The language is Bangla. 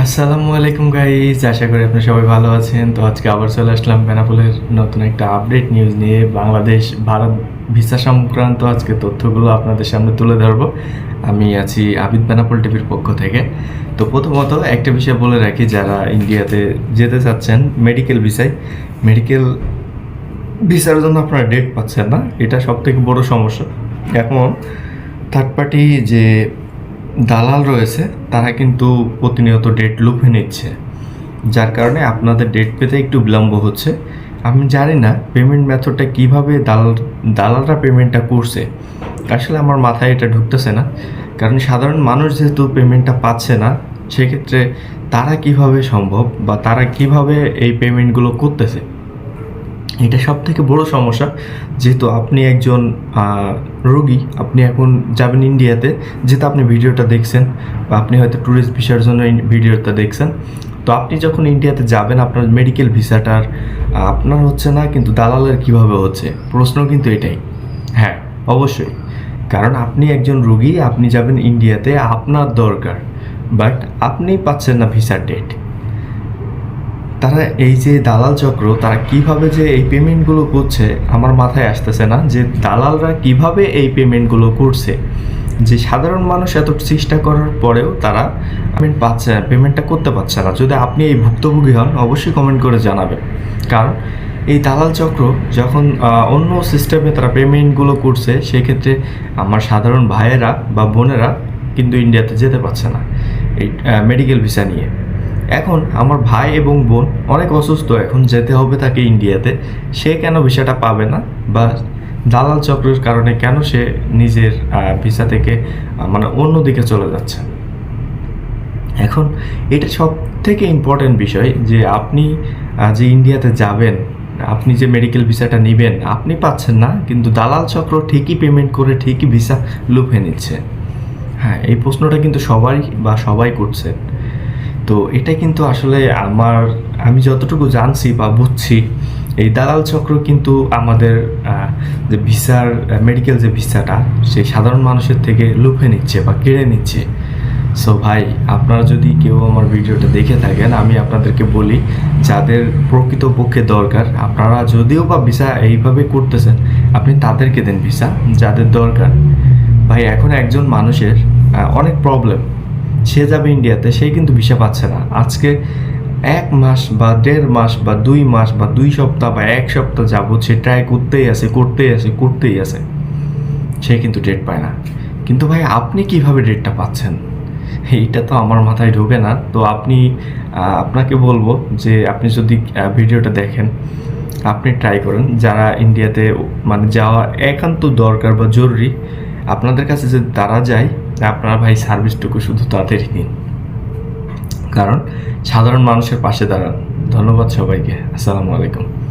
আসসালামু আলাইকুম গাইজ আশা করি আপনি সবাই ভালো আছেন। তো আজকে আবার চলে আসলাম বেনাপোলের নতুন একটা আপডেট নিউজ নিয়ে। বাংলাদেশ, ভারত ভিসা সংক্রান্ত আজকে তথ্যগুলো আপনাদের সামনে তুলে ধরবো। আমি আছি আবিদ বেনাপোল টিভির পক্ষ থেকে। তো প্রথমত একটা বিষয় বলে রাখি, যারা ইন্ডিয়াতে যেতে চাচ্ছেন মেডিকেল ভিসায় মেডিকেল ভিসার জন্য আপনারা ডেট পাচ্ছেন না। এটা সব থেকে বড় সমস্যা। এখন থার্ড পার্টি যে দালাল রয়েছে, তারা কিন্তু প্রতিনিয়ত ডেট লুপে নিচ্ছে। যার কারণে আপনাদের ডেট পেতে একটু বিলম্ব হচ্ছে। আমি জানি না পেমেন্ট মেথডটা কীভাবে দালাল, দালালরা পেমেন্টটা করছে। আসলে আমার মাথায় এটা ঢুকতেছে না। কারণ সাধারণ মানুষ যেহেতু পেমেন্টটা পাচ্ছে না, সেক্ষেত্রে তারা কীভাবে সম্ভব বা তারা কীভাবে এই পেমেন্টগুলো করতেছে? এটা সব থেকে বড় সমস্যা, যেহেতু আপনি একজন রোগী, আপনি এখন যাবেন ইন্ডিয়াতে, যেহেতু আপনি ভিডিওটা দেখছেন, বা আপনি হয়তো ট্যুরিস্ট ভিসার জন্য ভিডিওটা দেখছেন, তো আপনি যখন ইন্ডিয়াতে যাবেন, আপনার মেডিকেল ভিসাটার আপনার হচ্ছে না, কিন্তু দালালের কীভাবে হচ্ছে? প্রশ্ন কিন্তু এটাই। হ্যাঁ অবশ্যই। কারণ আপনি একজন রোগী, আপনি যাবেন ইন্ডিয়াতে, আপনার দরকার বাট আপনি পাচ্ছেন না ভিসার ডেট তারা এই যে দালাল চক্র, তারা কীভাবে যে এই পেমেন্টগুলো করছে, আমার মাথায় আসতেছে না যে দালালরা কীভাবে এই পেমেন্টগুলো করছে। যে সাধারণ মানুষ এত চেষ্টা করার পরেও তারা পেমেন্ট পাচ্ছে না পেমেন্টটা করতে পারছে না। যদি আপনি এই ভুক্তভোগী হন, অবশ্যই কমেন্ট করে জানাবেন। কারণ এই দালাল চক্র যখন অন্য সিস্টেমে তারা পেমেন্টগুলো করছে, সেক্ষেত্রে আমার সাধারণ ভাইয়েরা বা বোনেরা কিন্তু ইন্ডিয়াতে যেতে পারছে না। এই মেডিকেল ভিসা নিয়ে। এখন আমার ভাই এবং বোন অনেক অসুস্থ, এখন যেতে হবে তাকে ইন্ডিয়াতে। সে কেন ভিসাটা পাবে না? বা দালাল চক্রের কারণে কেন সে নিজের ভিসা থেকে মানে অন্য দিকে চলে যাচ্ছে? এখন এটা সব থেকে ইম্পর্টেন্ট বিষয় যে আপনি যে ইন্ডিয়াতে যাবেন, আপনি যে মেডিকেল ভিসাটা নেবেন, আপনি পাচ্ছেন না, কিন্তু দালাল চক্র ঠিকই পেমেন্ট করে, ঠিকই ভিসা লুফে নিচ্ছে। হ্যাঁ এই প্রশ্নটা কিন্তু সবাই বা সবাই করছে। তো এটা কিন্তু আসলে আমার, আমি যতটুকু জানছি বা বুঝছি, এই দালাল চক্র কিন্তু আমাদের যে ভিসার মেডিকেল যে ভিসাটা, সেই সাধারণ মানুষের থেকে লুফে নিচ্ছে বা কেড়ে নিচ্ছে। সো ভাই, আপনারা যদি কেউ আমার ভিডিওটা দেখে থাকেন, আমি আপনাদেরকে বলি, যাদের প্রকৃতপক্ষে দরকার, আপনারা যদিও বা ভিসা এইভাবে করতেছেন, আপনি তাদেরকে দেন ভিসা, যাদের দরকার। ভাই, এখন একজন মানুষের অনেক প্রবলেম সে যাবে ইন্ডিয়াতে, সে কিন্তু ভিসা পাচ্ছে না। আজকে এক মাস বা দেড় মাস বা দুই মাস বা দুই সপ্তাহ বা এক সপ্তাহ যাবত সে ট্রাই করতেই আছে করতেই আছে করতেই আছে। সে কিন্তু ডেট পায় না। কিন্তু ভাই, আপনি কীভাবে ডেটটা পাচ্ছেন? এইটা তো আমার মাথায় ঢোকে না। তো আপনি আপনাকে বলব যে আপনি যদি ভিডিওটা দেখেন, আপনি ট্রাই করেন। যারা ইন্ডিয়াতে মানে যাওয়া একান্ত দরকার বা জরুরি, আপনাদের কাছে যে তারা যায় আপনার ভাই সার্ভিসটুকু শুধু তাদেরই নিন। কারণ সাধারণ মানুষের পাশে দাঁড়ান। ধন্যবাদ সবাইকে। আসসালামু আলাইকুম।